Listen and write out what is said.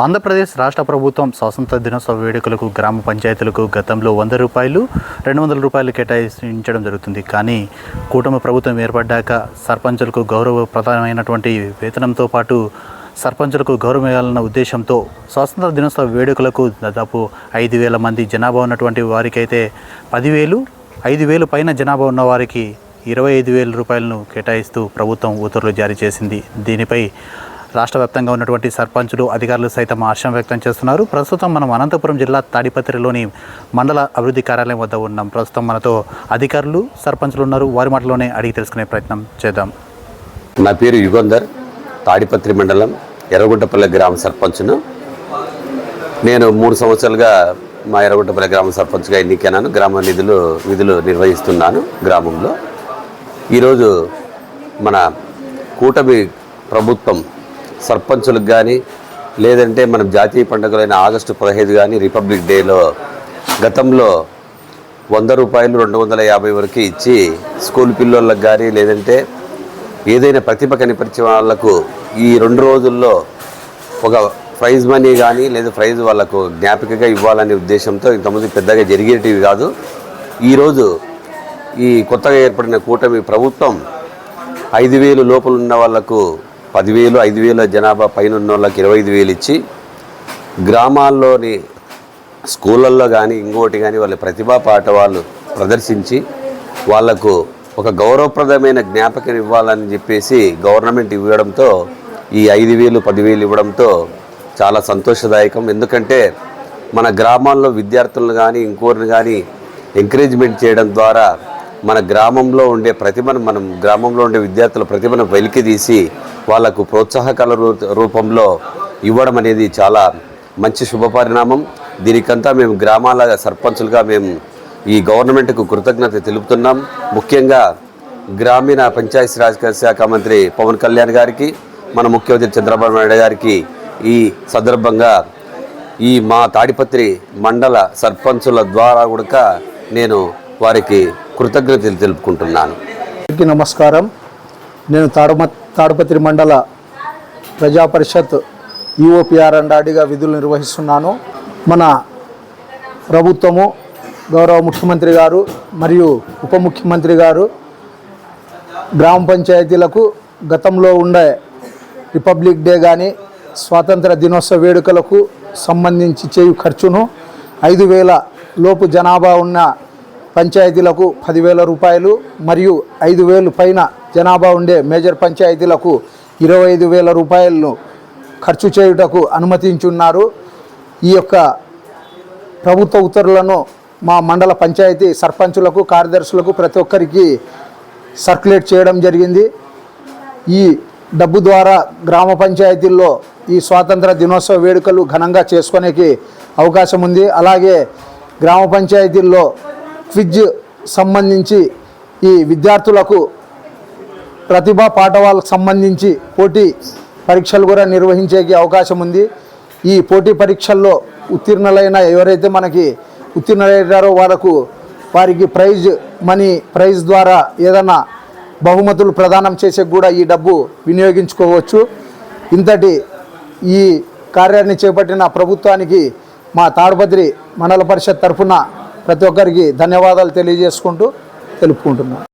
ఆంధ్రప్రదేశ్ రాష్ట్ర ప్రభుత్వం స్వాతంత్ర దినోత్సవ వేడుకలకు గ్రామ పంచాయతీలకు గతంలో వంద రూపాయలు రెండు వందల రూపాయలు కేటాయించడం జరుగుతుంది. కానీ కూటమి ప్రభుత్వం ఏర్పడ్డాక సర్పంచులకు గౌరవప్రదమైనటువంటి వేతనంతో పాటు సర్పంచులకు గౌరవం ఉద్దేశంతో స్వాతంత్ర దినోత్సవ వేడుకలకు దాదాపు ఐదు వేల మంది జనాభా ఉన్నటువంటి వారికైతే పదివేలు ఐదు వేలు పైన జనాభా ఉన్న వారికి ఇరవై ఐదు వేల రూపాయలను కేటాయిస్తూ ప్రభుత్వం ఉత్తర్వులు జారీ చేసింది. దీనిపై రాష్ట్ర వ్యాప్తంగా ఉన్నటువంటి సర్పంచులు అధికారులు సైతం ఆశయం వ్యక్తం చేస్తున్నారు. ప్రస్తుతం మనం అనంతపురం జిల్లా తాడిపత్రిలోని మండల అభివృద్ధి కార్యాలయం వద్ద ఉన్నాం. ప్రస్తుతం మనతో అధికారులు సర్పంచులు ఉన్నారు. వారి మాటలోనే అడిగి తెలుసుకునే ప్రయత్నం చేద్దాం. నా పేరు యుగంధర్ తాడిపత్రి మండలం ఎర్రగుంటపల్లి గ్రామ సర్పంచ్ను. నేను మూడు సంవత్సరాలుగా మా ఎర్రగుంటపల్లి గ్రామ సర్పంచ్గా ఎన్నికైనాను. గ్రామ నిధులు విధులు నిర్వహిస్తున్నాను గ్రామంలో. ఈరోజు మన కూటమి ప్రభుత్వం సర్పంచులకు కానీ లేదంటే మన జాతీయ పండుగలైన ఆగస్టు పదహైదు కానీ రిపబ్లిక్ డేలో గతంలో వంద రూపాయలు రెండు వందల యాభై వరకు ఇచ్చి స్కూల్ పిల్లోళ్ళకి కానీ లేదంటే ఏదైనా ప్రతిభ కనిపరిచే వాళ్ళకు ఈ రెండు రోజుల్లో ఒక ప్రైజ్ మనీ కానీ లేదా ప్రైజ్ వాళ్ళకు జ్ఞాపికగా ఇవ్వాలనే ఉద్దేశంతో ఇంతకుముందు పెద్దగా జరిగేటివి కాదు. ఈరోజు ఈ కొత్తగా ఏర్పడిన కూటమి ప్రభుత్వం ఐదు వేలు లోపల ఉన్న వాళ్ళకు పదివేలు ఐదు వేల జనాభా పైన ఉన్న వాళ్ళకి ఇరవై ఐదు వేలు ఇచ్చి గ్రామాల్లోని స్కూళ్ళల్లో కానీ ఇంకోటి కానీ వాళ్ళ ప్రతిభా పాట వాళ్ళు ప్రదర్శించి వాళ్ళకు ఒక గౌరవప్రదమైన జ్ఞాపకం ఇవ్వాలని చెప్పేసి గవర్నమెంట్ ఇవ్వడంతో ఈ ఐదు వేలు పదివేలు ఇవ్వడంతో చాలా సంతోషదాయకం. ఎందుకంటే మన గ్రామాల్లో విద్యార్థులను కానీ ఇంకోరిని కానీ ఎంకరేజ్మెంట్ చేయడం ద్వారా మన గ్రామంలో ఉండే ప్రతిభను మనం గ్రామంలో ఉండే విద్యార్థుల ప్రతిభను వెలికి తీసి వాళ్ళకు ప్రోత్సాహకాల రూ- రూపంలో ఇవ్వడం అనేది చాలా మంచి శుభపరిణామం దీనికంతా మేము గ్రామాల సర్పంచులుగా మేము ఈ గవర్నమెంట్కు కృతజ్ఞత తెలుపుతున్నాం. ముఖ్యంగా గ్రామీణ పంచాయతీ రాజ్ శాఖ మంత్రి పవన్ కళ్యాణ్ గారికి మన ముఖ్యమంత్రి చంద్రబాబు నాయుడు గారికి ఈ సందర్భంగా ఈ మా తాడిపత్రి మండల సర్పంచుల ద్వారా కూడా నేను వారికి కృతజ్ఞతలు తెలుపుకుంటున్నాను. అందరికీ నమస్కారం. నేను తాడుమ తాడుపత్రి మండల ప్రజా పరిషత్ ఈఓపిఆర్ అండాడిగా విధులు నిర్వహిస్తున్నాను. మన ప్రభుత్వము గౌరవ ముఖ్యమంత్రి గారు మరియు ఉప ముఖ్యమంత్రి గారు గ్రామ పంచాయతీలకు గతంలో ఉండే రిపబ్లిక్ డే కానీ స్వాతంత్ర దినోత్సవ వేడుకలకు సంబంధించి చేయు ఖర్చును ఐదు వేల లోపు జనాభా ఉన్న పంచాయతీలకు పదివేల రూపాయలు మరియు ఐదు వేలు పైన జనాభా ఉండే మేజర్ పంచాయతీలకు ఇరవై ఐదు వేల రూపాయలను ఖర్చు చేయుటకు అనుమతించున్నారు. ఈ యొక్క ప్రభుత్వ ఉత్తర్వులను మా మండల పంచాయతీ సర్పంచులకు కార్యదర్శులకు ప్రతి ఒక్కరికి సర్క్యులేట్ చేయడం జరిగింది. ఈ డబ్బు ద్వారా గ్రామ పంచాయతీల్లో ఈ స్వాతంత్ర దినోత్సవ వేడుకలు ఘనంగా చేసుకునేకి అవకాశం ఉంది. అలాగే గ్రామ పంచాయతీల్లో క్విజ్ సంబంధించి ఈ విద్యార్థులకు ప్రతిభా పాఠవాలకు సంబంధించి పోటీ పరీక్షలు కూడా నిర్వహించేకి అవకాశం ఉంది. ఈ పోటీ పరీక్షల్లో ఉత్తీర్ణులైన ఎవరైతే మనకి ఉత్తీర్ణులయ్యారో వాళ్ళకు వారికి ప్రైజ్ మనీ ప్రైజ్ ద్వారా ఏదైనా బహుమతులు ప్రదానం చేసే కూడా ఈ డబ్బు వినియోగించుకోవచ్చు. ఇంతటి ఈ కార్యాన్ని చేపట్టిన ప్రభుత్వానికి మా తాడుపత్రి మండల పరిషత్ తరఫున ప్రతి ఒక్కరికి ధన్యవాదాలు తెలియజేసుకుంటూ తెలుపుకుంటున్నాను.